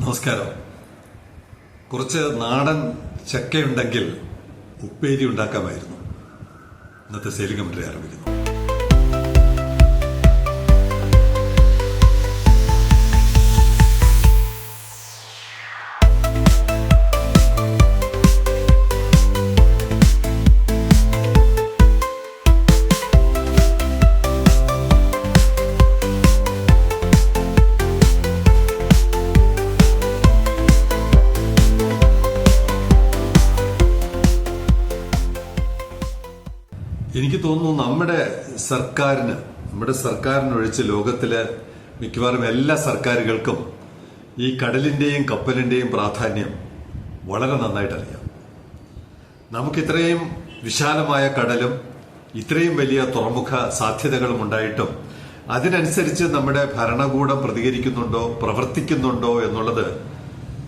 നമസ്കാരം. കുറച്ച് നാടൻ ചക്കയുണ്ടെങ്കിൽ ഉപ്പേരി ഉണ്ടാക്കാമായിരുന്നു. ഇന്നത്തെ സെയിലിംഗ് മന്ത്രി ആരംഭിക്കുന്നു. എനിക്ക് തോന്നുന്നു നമ്മുടെ സർക്കാരിന് നമ്മുടെ സർക്കാരിനൊഴിച്ച് ലോകത്തിലെ മിക്കവാറും എല്ലാ സർക്കാരുകൾക്കും ഈ കടലിന്റെയും കപ്പലിന്റെയും പ്രാധാന്യം വളരെ നന്നായിട്ട് അറിയാം. നമുക്ക് ഇത്രയും വിശാലമായ കടലും ഇത്രയും വലിയ തുറമുഖ സാധ്യതകളും ഉണ്ടായിട്ടും അതിനനുസരിച്ച് നമ്മുടെ ഭരണകൂടം പ്രതികരിക്കുന്നുണ്ടോ പ്രവർത്തിക്കുന്നുണ്ടോ എന്നുള്ളത്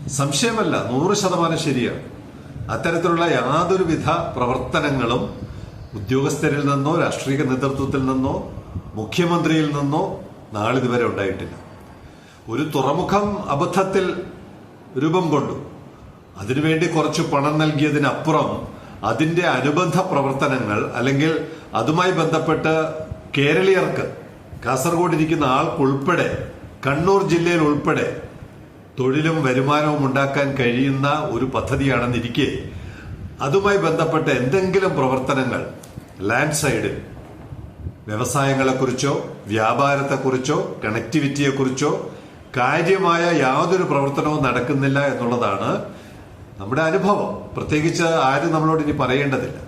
സംശയമല്ല. നൂറ് ശതമാനം ശരിയാണ്. അത്തരത്തിലുള്ള യാതൊരുവിധ പ്രവർത്തനങ്ങളും ഉദ്യോഗസ്ഥരിൽ നിന്നോ രാഷ്ട്രീയ നേതൃത്വത്തിൽ നിന്നോ മുഖ്യമന്ത്രിയിൽ നിന്നോ നാളിതുവരെ ഉണ്ടായിട്ടില്ല. ഒരു തുറമുഖം അബദ്ധത്തിൽ രൂപം കൊണ്ടു. അതിനുവേണ്ടി കുറച്ച് പണം നൽകിയതിനപ്പുറം അതിന്റെ അനുബന്ധ പ്രവർത്തനങ്ങൾ അല്ലെങ്കിൽ അതുമായി ബന്ധപ്പെട്ട് കേരളീയർക്ക് കാസർഗോഡ് ഇരിക്കുന്ന ആൾക്കുൾപ്പെടെ കണ്ണൂർ ജില്ലയിൽ ഉൾപ്പെടെ തൊഴിലും വരുമാനവും ഉണ്ടാക്കാൻ കഴിയുന്ന ഒരു പദ്ധതിയാണെന്നിരിക്കെ അതുമായി ബന്ധപ്പെട്ട എന്തെങ്കിലും പ്രവർത്തനങ്ങൾ ലാൻഡ് സൈഡിൽ വ്യവസായങ്ങളെക്കുറിച്ചോ വ്യാപാരത്തെക്കുറിച്ചോ കണക്ടിവിറ്റിയെക്കുറിച്ചോ കാര്യമായ യാതൊരു പ്രവർത്തനവും നടക്കുന്നില്ല എന്നുള്ളതാണ് നമ്മുടെ അനുഭവം. പ്രത്യേകിച്ച് ആരും നമ്മളോട് ഇനി പറയേണ്ടതില്ല.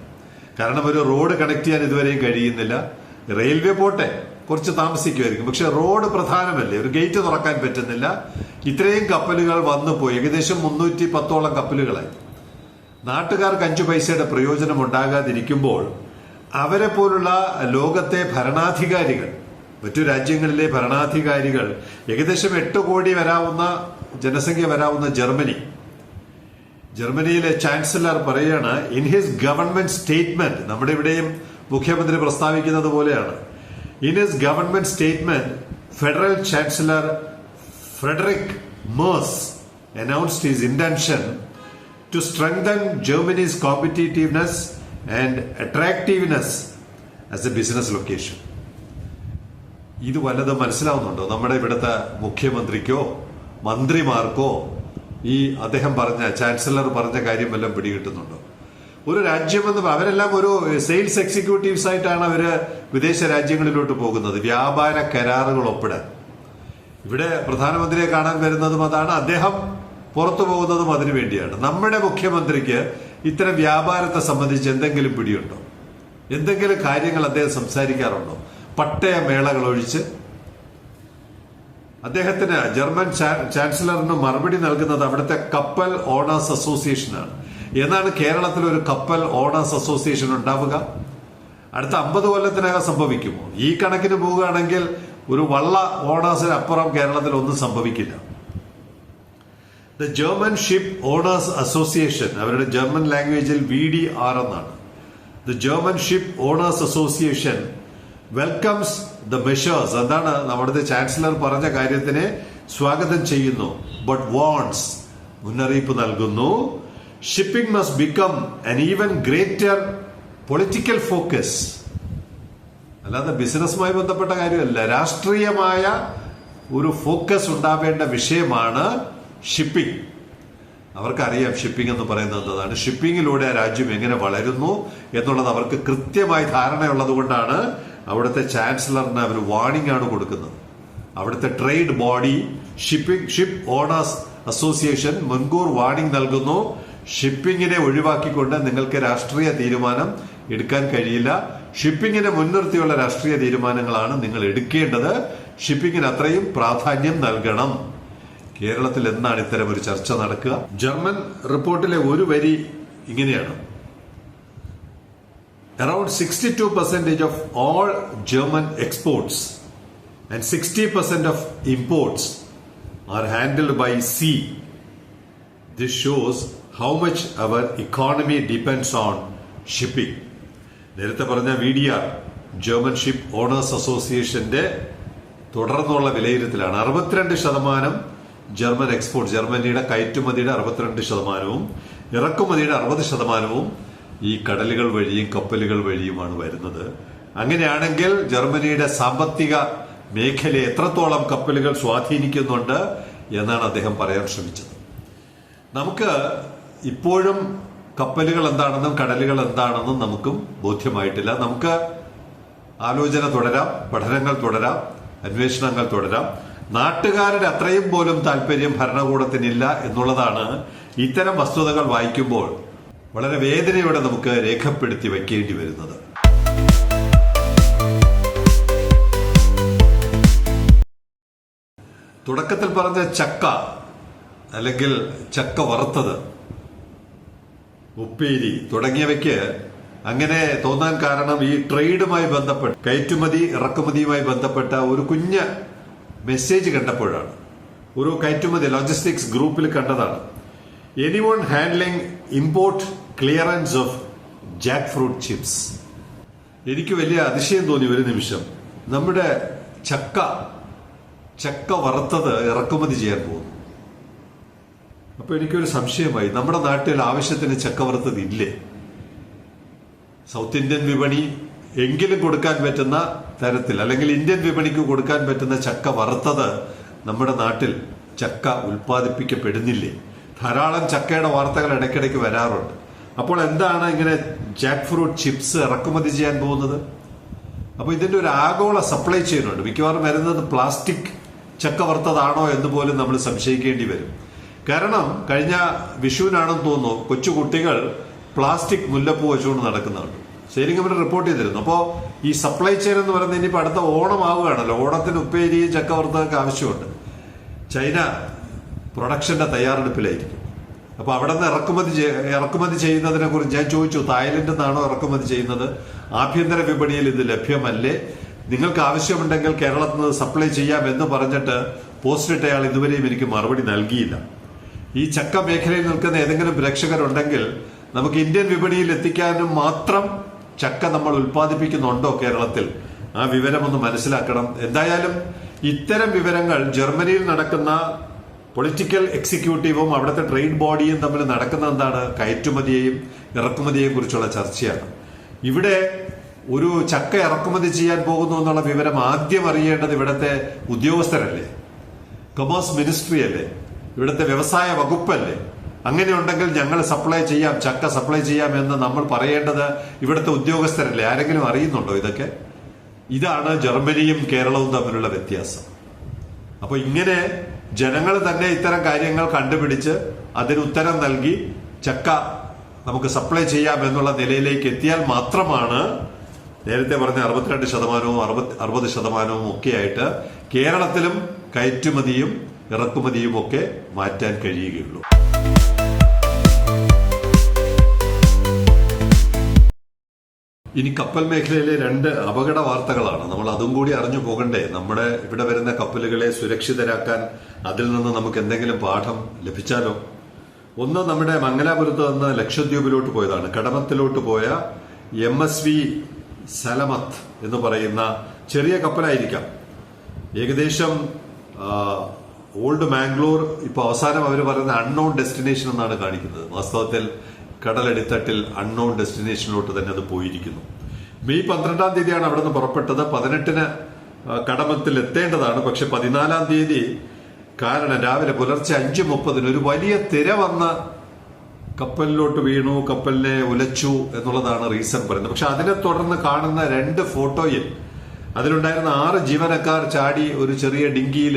കാരണം ഒരു റോഡ് കണക്ട് ചെയ്യാൻ ഇതുവരെയും കഴിയുന്നില്ല. റെയിൽവേ പോട്ടെ കുറച്ച് താമസിക്കുമായിരിക്കും. പക്ഷെ റോഡ് പ്രധാനമല്ലേ? ഒരു ഗേറ്റ് തുറക്കാൻ പറ്റുന്നില്ല. ഇത്രയും കപ്പലുകൾ വന്നു പോയി ഏകദേശം മുന്നൂറ്റി പത്തോളം കപ്പലുകളായി. നാട്ടുകാർക്ക് അഞ്ചു പൈസയുടെ പ്രയോജനം ഉണ്ടാകാതിരിക്കുമ്പോൾ അവരെ പോലുള്ള ലോകത്തെ ഭരണാധികാരികൾ മറ്റു രാജ്യങ്ങളിലെ ഭരണാധികാരികൾ ഏകദേശം എട്ട് കോടി വരാവുന്ന ജനസംഖ്യ വരാവുന്ന ജർമ്മനി. ജർമ്മനിയിലെ ചാൻസലർ പറയുകയാണ് ഇൻ ഹിസ് ഗവൺമെന്റ് സ്റ്റേറ്റ്മെന്റ് നമ്മുടെ ഇവിടെയും മുഖ്യമന്ത്രി പ്രസ്താവിക്കുന്നത് പോലെയാണ്. In his government statement federal chancellor Friedrich Merz announced his intention to strengthen Germany's competitiveness and attractiveness as a business location. ഇത് വല്ലതും മനസ്സിലാവുന്നുണ്ടോ? നമ്മുടെ ഇവിടുത്തെ മുഖ്യമന്ത്രിക്കോ മന്ത്രിമാർക്കോ ഈ അദ്ദേഹം പറഞ്ഞ ചാൻസലർ പറഞ്ഞ കാര്യം വല്ലതും പിടികിട്ടുന്നുണ്ടോ? ഒരു രാജ്യമെന്ന് എന്ന് അവരെല്ലാം ഒരു സെയിൽസ് എക്സിക്യൂട്ടീവ്സ് ആയിട്ടാണ് അവർ വിദേശ രാജ്യങ്ങളിലോട്ട് പോകുന്നത്. വ്യാപാര കരാറുകൾ ഒപ്പിടാൻ ഇവിടെ പ്രധാനമന്ത്രിയെ കാണാൻ വരുന്നതും അതാണ്. അദ്ദേഹം പുറത്തു പോകുന്നതും അതിനു വേണ്ടിയാണ്. നമ്മുടെ മുഖ്യമന്ത്രിക്ക് ഇത്തരം വ്യാപാരത്തെ സംബന്ധിച്ച് എന്തെങ്കിലും പിടിയുണ്ടോ? എന്തെങ്കിലും കാര്യങ്ങൾ അദ്ദേഹം സംസാരിക്കാറുണ്ടോ? പട്ടയ മേളകൾ ഒഴിച്ച് അദ്ദേഹത്തിന് ജർമ്മൻ ചാൻസലറിന് മറുപടി നൽകുന്നത് അവിടുത്തെ കപ്പൽ ഓണേഴ്സ് അസോസിയേഷനാണ്. എന്നാണ് കേരളത്തിൽ ഒരു കപ്പൽ ഓണേഴ്സ് അസോസിയേഷൻ ഉണ്ടാവുക? അടുത്ത അമ്പത് കൊല്ലത്തിനകം സംഭവിക്കുമോ? ഈ കണക്കിന് പോവുകയാണെങ്കിൽ ഒരു വള്ള ഓണേഴ്സിന് അപ്പുറം കേരളത്തിൽ ഒന്നും സംഭവിക്കില്ല. The German ship owners association അവരുടെ ജർമ്മൻ ലാംഗ്വേജിൽ വി ഡി ആർ എന്നാണ്. The German ship owners association welcomes the measures എന്താണ് നമ്മുടെ ചാൻസലർ പറഞ്ഞ കാര്യത്തിനെ സ്വാഗതം ചെയ്യുന്നു ബട്ട് വാൺസ് മുന്നറിയിപ്പ് നൽകുന്നു. Shipping must become an even greater political focus അല്ലാതെ ബിസിനസ്സുമായി ബന്ധപ്പെട്ട കാര്യമല്ല രാഷ്ട്രീയമായ ഒരു ഫോക്കസ് ഉണ്ടാവേണ്ട വിഷയമാണ് ഷിപ്പിംഗ് അവർക്കറിയാം ഷിപ്പിംഗ് എന്ന് പറയുന്നത് എന്താണ്? ഷിപ്പിങ്ങിലൂടെ രാജ്യം എങ്ങനെ വളരുന്നു എന്നുള്ളത് അവർക്ക് കൃത്യമായി ധാരണയുള്ളത് കൊണ്ടാണ് അവിടുത്തെ ചാൻസലറിന് അവർ വാണിംഗ് ആണ് കൊടുക്കുന്നത്. അവിടുത്തെ trade body shipping ship owners association മുൻകൂർ വാണിംഗ് നൽകുന്നു. ഷിപ്പിങ്ങിനെ ഒഴിവാക്കിക്കൊണ്ട് നിങ്ങൾക്ക് രാഷ്ട്രീയ തീരുമാനം എടുക്കാൻ കഴിയില്ല. ഷിപ്പിങ്ങിനെ മുൻനിർത്തിയുള്ള രാഷ്ട്രീയ തീരുമാനങ്ങളാണ് നിങ്ങൾ എടുക്കേണ്ടത്. ഷിപ്പിങ്ങിന് അത്രയും പ്രാധാന്യം നൽകണം. കേരളത്തിൽ എന്നാണ് ഇത്തരം ഒരു ചർച്ച നടക്കുക? ജർമ്മൻ റിപ്പോർട്ടിലെ ഒരു വരി ഇങ്ങനെയാണ്. Around sixty two percentage of all German exports and sixty percent of imports are handled by sea this shows how much our economy depends on shipping നേരത്തെ പറഞ്ഞ വി ജർമ്മൻ ഷിപ്പ് ഓണേഴ്സ് അസോസിയേഷന്റെ തുടർന്നുള്ള വിലയിരുത്തലാണ്. അറുപത്തിരണ്ട് ശതമാനം ജർമ്മൻ എക്സ്പോർട്ട് ജർമ്മനിയുടെ കയറ്റുമതിയുടെ അറുപത്തിരണ്ട് ശതമാനവും ഇറക്കുമതിയുടെ അറുപത് ശതമാനവും ഈ കടലുകൾ വഴിയും കപ്പലുകൾ വഴിയുമാണ് വരുന്നത്. അങ്ങനെയാണെങ്കിൽ ജർമ്മനിയുടെ സാമ്പത്തിക മേഖലയെ എത്രത്തോളം കപ്പലുകൾ സ്വാധീനിക്കുന്നുണ്ട് എന്നാണ് അദ്ദേഹം പറയാൻ ശ്രമിച്ചത്. നമുക്ക് ഇപ്പോഴും കപ്പലുകൾ എന്താണെന്നും കടലുകൾ എന്താണെന്നും നമുക്കും ബോധ്യമായിട്ടില്ല. നമുക്ക് ആലോചന തുടരാം പഠനങ്ങൾ തുടരാം അന്വേഷണങ്ങൾ തുടരാം. നാട്ടുകാരുടെ അത്രയും പോലും താല്പര്യം ഭരണകൂടത്തിനില്ല എന്നുള്ളതാണ് ഇത്തരം വസ്തുതകൾ വായിക്കുമ്പോൾ വളരെ വേദനയോടെ നമുക്ക് രേഖപ്പെടുത്തി വയ്ക്കേണ്ടി വരുന്നത്. തുടക്കത്തിൽ പറഞ്ഞ ചക്ക അല്ലെങ്കിൽ ചക്ക വറുത്തത് ഉപ്പേരി തുടങ്ങിയവയ്ക്ക് അങ്ങനെ തോന്നാൻ കാരണം ഈ ട്രേഡുമായി ബന്ധപ്പെട്ട് കയറ്റുമതി ഇറക്കുമതിയുമായി ബന്ധപ്പെട്ട ഒരു കുഞ്ഞ് മെസ്സേജ് കണ്ടപ്പോഴാണ്. ഒരു കയറ്റുമതി ലോജിസ്റ്റിക്സ് ഗ്രൂപ്പിൽ കണ്ടതാണ്. Anyone handling import clearance of jackfruit chips എനിക്ക് വലിയ അതിശയം തോന്നി ഒരു നിമിഷം. നമ്മുടെ ചക്ക ചക്ക വറുത്തത് ഇറക്കുമതി ചെയ്യാൻ പോകുന്നു. അപ്പൊ എനിക്കൊരു സംശയമായി. നമ്മുടെ നാട്ടിൽ ആവശ്യത്തിന് ചക്ക വറുത്തത് ഇല്ലേ? സൗത്ത് ഇന്ത്യൻ വിപണി എങ്കിലും കൊടുക്കാൻ പറ്റുന്ന തരത്തിൽ അല്ലെങ്കിൽ ഇന്ത്യൻ വിപണിക്ക് കൊടുക്കാൻ പറ്റുന്ന ചക്ക വറുത്തത് നമ്മുടെ നാട്ടിൽ ചക്ക ഉൽപ്പാദിപ്പിക്കപ്പെടുന്നില്ലേ? ധാരാളം ചക്കയുടെ വാർത്തകൾ ഇടയ്ക്കിടയ്ക്ക് വരാറുണ്ട്. അപ്പോൾ എന്താണ് ഇങ്ങനെ ജാക്ക് ഫ്രൂട്ട് ചിപ്സ് ഇറക്കുമതി ചെയ്യാൻ പോകുന്നത്? അപ്പോൾ ഇതിന്റെ ഒരു ആഗോള സപ്ലൈ ചെയിൻ ഉണ്ട് മിക്കവാറും വരുന്നത് പ്ലാസ്റ്റിക് ചക്ക വറുത്തതാണോ എന്ന് പോലും നമ്മൾ സംശയിക്കേണ്ടി വരും. കാരണം കഴിഞ്ഞ വിഷുവിനാണെന്ന് തോന്നുന്നു കൊച്ചു കുട്ടികൾ പ്ലാസ്റ്റിക് മുല്ലപ്പൂ വെച്ചുകൊണ്ട് നടക്കുന്നുണ്ട്. ശരിക്കും റിപ്പോർട്ട് ചെയ്തിരുന്നു. അപ്പോൾ ഈ സപ്ലൈ ചെയിൻ എന്ന് പറയുന്നത് ഇനിയിപ്പോൾ അടുത്ത ഓണം ആവുകയാണല്ലോ ഓണത്തിന് ഉപ്പേരി ചക്ക ആവശ്യമുണ്ട്. ചൈന പ്രൊഡക്ഷന്റെ തയ്യാറെടുപ്പിലായിരിക്കും. അപ്പൊ അവിടെ നിന്ന് ഇറക്കുമതി ഇറക്കുമതി ചെയ്യുന്നതിനെ കുറിച്ച് ഞാൻ ചോദിച്ചു. തായ്ലൻഡിൽ നിന്നാണോ ഇറക്കുമതി ചെയ്യുന്നത്? ആഭ്യന്തര വിപണിയിൽ ഇത് ലഭ്യമല്ലേ? നിങ്ങൾക്ക് ആവശ്യമുണ്ടെങ്കിൽ കേരളത്തിൽ നിന്ന് സപ്ലൈ ചെയ്യാം എന്ന് പറഞ്ഞിട്ട് പോസ്റ്റ് ഇട്ടയാൾ ഇതുവരെയും എനിക്ക് മറുപടി നൽകിയില്ല. ഈ ചക്ക മേഖലയിൽ നിൽക്കുന്ന ഏതെങ്കിലും പ്രേക്ഷകരുണ്ടെങ്കിൽ നമുക്ക് ഇന്ത്യൻ വിപണിയിൽ എത്തിക്കാനും മാത്രം ചക്ക നമ്മൾ ഉൽപ്പാദിപ്പിക്കുന്നുണ്ടോ കേരളത്തിൽ? ആ വിവരം ഒന്ന് മനസ്സിലാക്കണം. എന്തായാലും ഇത്തരം വിവരങ്ങൾ ജർമ്മനിയിൽ നടക്കുന്ന പൊളിറ്റിക്കൽ എക്സിക്യൂട്ടീവും അവിടുത്തെ ട്രേഡ് ബോഡിയും തമ്മിൽ നടക്കുന്ന എന്താണ്? കയറ്റുമതിയെയും ഇറക്കുമതിയെയും കുറിച്ചുള്ള ചർച്ചയാണ്. ഇവിടെ ഒരു ചക്ക ഇറക്കുമതി ചെയ്യാൻ പോകുന്നു എന്നുള്ള വിവരം ആദ്യം അറിയേണ്ടത് ഇവിടുത്തെ ഉദ്യോഗസ്ഥരല്ലേ? കൊമേഴ്സ് മിനിസ്ട്രി അല്ലേ? ഇവിടുത്തെ വ്യവസായ വകുപ്പല്ലേ? അങ്ങനെ ഉണ്ടെങ്കിൽ ഞങ്ങൾ സപ്ലൈ ചെയ്യാം ചക്ക സപ്ലൈ ചെയ്യാം എന്ന് നമ്മൾ പറയേണ്ടത് ഇവിടുത്തെ ഉദ്യോഗസ്ഥരല്ലേ? ആരെങ്കിലും അറിയുന്നുണ്ടോ ഇതൊക്കെ? ഇതാണ് ജർമ്മനിയും കേരളവും തമ്മിലുള്ള വ്യത്യാസം. അപ്പോൾ ഇങ്ങനെ ജനങ്ങൾ തന്നെ ഇത്തരം കാര്യങ്ങൾ കണ്ടുപിടിച്ച് അതിന് ഉത്തരം നൽകി ചക്ക നമുക്ക് സപ്ലൈ ചെയ്യാം എന്നുള്ള നിലയിലേക്ക് എത്തിയാൽ മാത്രമാണ് നേരത്തെ പറഞ്ഞ അറുപത്തിരണ്ട് ശതമാനവും അറുപത് അറുപത് ശതമാനവും ഒക്കെ ആയിട്ട് കേരളത്തിലും കയറ്റുമതിയും ഇറക്കുമതിയും ഒക്കെ മാറ്റാൻ കഴിയുകയുള്ളൂ. ഇനി കപ്പൽ മേഖലയിലെ രണ്ട് അപകട വാർത്തകളാണ്. നമ്മൾ അതും കൂടി അറിഞ്ഞു പോകണ്ടേ. നമ്മുടെ ഇവിടെ വരുന്ന കപ്പലുകളെ സുരക്ഷിതരാക്കാൻ അതിൽ നിന്ന് നമുക്ക് എന്തെങ്കിലും പാഠം ലഭിച്ചാലോ? ഒന്ന് നമ്മുടെ മംഗലാപുരത്ത് നിന്ന് ലക്ഷദ്വീപിലോട്ട് പോയതാണ്. കടമത്തിലോട്ട് പോയ എം എസ് വി സലമത്ത് എന്ന് പറയുന്ന ചെറിയ കപ്പലായിരിക്കാം. ഏകദേശം ഓൾഡ് മാംഗ്ലൂർ ഇപ്പൊ അവസാനം അവർ പറയുന്ന അൺനോൺ ഡെസ്റ്റിനേഷൻ എന്നാണ് കാണിക്കുന്നത്. വാസ്തവത്തിൽ കടലടിത്തട്ടിൽ അൺനോൺ ഡെസ്റ്റിനേഷനിലോട്ട് തന്നെ അത് പോയിരിക്കുന്നു. മെയ് പന്ത്രണ്ടാം തീയതിയാണ് അവിടെ നിന്ന് പുറപ്പെട്ടത്. പതിനെട്ടിന് കടമത്തിൽ എത്തേണ്ടതാണ്. പക്ഷെ പതിനാലാം തീയതി കാരണം രാവിലെ പുലർച്ചെ അഞ്ച് മുപ്പതിന് ഒരു വലിയ തിര വന്ന കപ്പലിലോട്ട് വീണു കപ്പലിനെ ഉലച്ചു എന്നുള്ളതാണ് റീസൺ പറയുന്നത്. പക്ഷെ അതിനെ തുടർന്ന് കാണുന്ന രണ്ട് ഫോട്ടോയിൽ അതിലുണ്ടായിരുന്ന ആറ് ജീവനക്കാർ ചാടി ഒരു ചെറിയ ഡിങ്കിയിൽ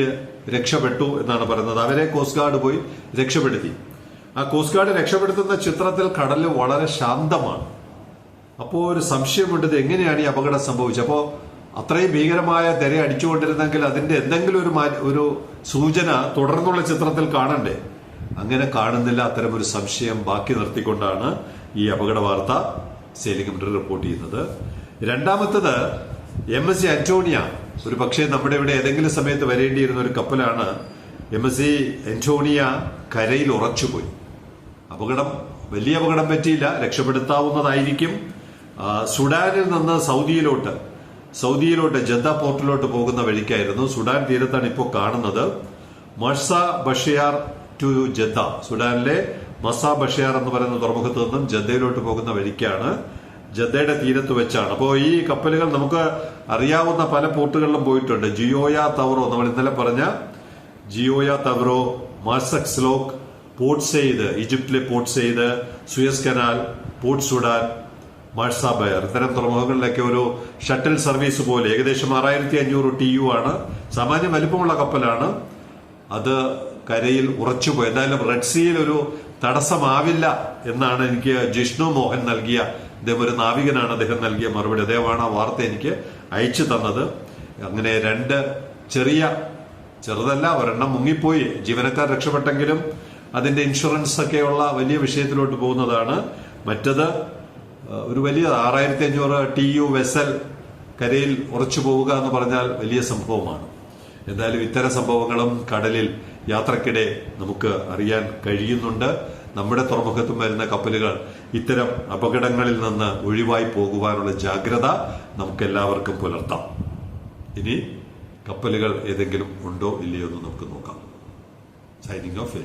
രക്ഷപ്പെട്ടു എന്നാണ് പറയുന്നത്. അവരെ കോസ്റ്റ് ഗാർഡ് പോയി രക്ഷപ്പെടുത്തി. ആ കോസ്റ്റ് ഗാർഡ് രക്ഷപ്പെടുത്തുന്ന ചിത്രത്തിൽ കടൽ വളരെ ശാന്തമാണ്. അപ്പോൾ ഒരു സംശയമുണ്ട് ഇത് എങ്ങനെയാണ് ഈ അപകടം സംഭവിച്ചത്? അപ്പോൾ അത്രയും ഭീകരമായ തിര അടിച്ചുകൊണ്ടിരുന്നെങ്കിൽ അതിന്റെ എന്തെങ്കിലും ഒരു ഒരു സൂചന തുടർന്നുള്ള ചിത്രത്തിൽ കാണണ്ടേ? അങ്ങനെ കാണുന്നില്ല അത്തരം ഒരു സംശയം ബാക്കി നിർത്തിക്കൊണ്ടാണ് ഈ അപകട വാർത്ത സെയിലിംഗ് റിപ്പോർട്ട് ചെയ്യുന്നത്. രണ്ടാമത്തത് എം എസ് സി അന്റോണിയ ഒരു പക്ഷേ നമ്മുടെ ഇവിടെ ഏതെങ്കിലും സമയത്ത് വരേണ്ടിയിരുന്ന ഒരു കപ്പലാണ് എം എസ് സി അന്റോണിയ കരയിൽ ഉറച്ചുപോയി. അപകടം വലിയ അപകടം പറ്റിയില്ല രക്ഷപ്പെടുത്താവുന്നതായിരിക്കും. സുഡാനിൽ നിന്ന് സൗദിയിലോട്ട് സൗദിയിലോട്ട് ജദ്ദ പോർട്ടിലോട്ട് പോകുന്ന വഴിക്കായിരുന്നു സുഡാൻ തീരത്താണ് ഇപ്പോൾ കാണുന്നത്. മഷ ബഷിയാർ ടു ജദ്ദ സുഡാനിലെ മസ ബഷിയാർ എന്ന് പറയുന്ന തുറമുഖത്ത് നിന്നും ജദ്ദയിലോട്ട് പോകുന്ന വഴിക്കാണ് ജദ്ദയുടെ തീരത്ത് വെച്ചാണ്. അപ്പോൾ ഈ കപ്പലുകൾ നമുക്ക് അറിയാവുന്ന പല പോർട്ടുകളിലും പോയിട്ടുണ്ട്. ജിയോയ തവറോ നമ്മൾ ഇന്നലെ പറഞ്ഞ ജിയോയ തവറോ മാസക് സ്ലോക്ക് പോർട്ട് സെയ്ത് ഈജിപ്തിലെ Port Said Suez Canal Port Sudan മാഴ്സാബയർ ഇത്തരം തുറമുഖങ്ങളിലൊക്കെ ഒരു ഷട്ടിൽ സർവീസ് പോലെ ഏകദേശം ആറായിരത്തി അഞ്ഞൂറ് ടി യു ആണ്. സാമാന്യം വലിപ്പമുള്ള കപ്പലാണ്. അത് കരയിൽ ഉറച്ചുപോയി എന്തായാലും റെഡ് സീയിൽ ഒരു തടസ്സമാവില്ല എന്നാണ് എനിക്ക് ജിഷ്ണു മോഹൻ നൽകിയ അദ്ദേഹം ഒരു നാവികനാണ് അദ്ദേഹം നൽകിയ മറുപടി. അദ്ദേഹമാണ് ആ വാർത്ത എനിക്ക് അയച്ചു തന്നത്. അങ്ങനെ രണ്ട് ചെറിയ ചെറുതല്ല ഒരെണ്ണം മുങ്ങിപ്പോയി. ജീവനക്കാർ രക്ഷപ്പെട്ടെങ്കിലും അതിന്റെ ഇൻഷുറൻസ് ഒക്കെയുള്ള വലിയ വിഷയത്തിലോട്ട് പോകുന്നതാണ്. മറ്റത് ഒരു വലിയ ആറായിരത്തി അഞ്ഞൂറ് ടി യു വെസൽ കരയിൽ ഉറച്ചു പോവുക എന്ന് പറഞ്ഞാൽ വലിയ സംഭവമാണ്. എന്തായാലും ഇത്തരം സംഭവങ്ങളും കടലിൽ യാത്രക്കിടെ നമുക്ക് അറിയാൻ കഴിയുന്നുണ്ട്. നമ്മുടെ തുറമുഖത്തും വരുന്ന കപ്പലുകൾ ഇത്തരം അപകടങ്ങളിൽ നിന്ന് ഒഴിവായി പോകുവാനുള്ള ജാഗ്രത നമുക്ക് എല്ലാവർക്കും പുലർത്താം. ഇനി കപ്പലുകൾ ഏതെങ്കിലും ഉണ്ടോ ഇല്ലയോ എന്ന് നമുക്ക് നോക്കാം. Signing off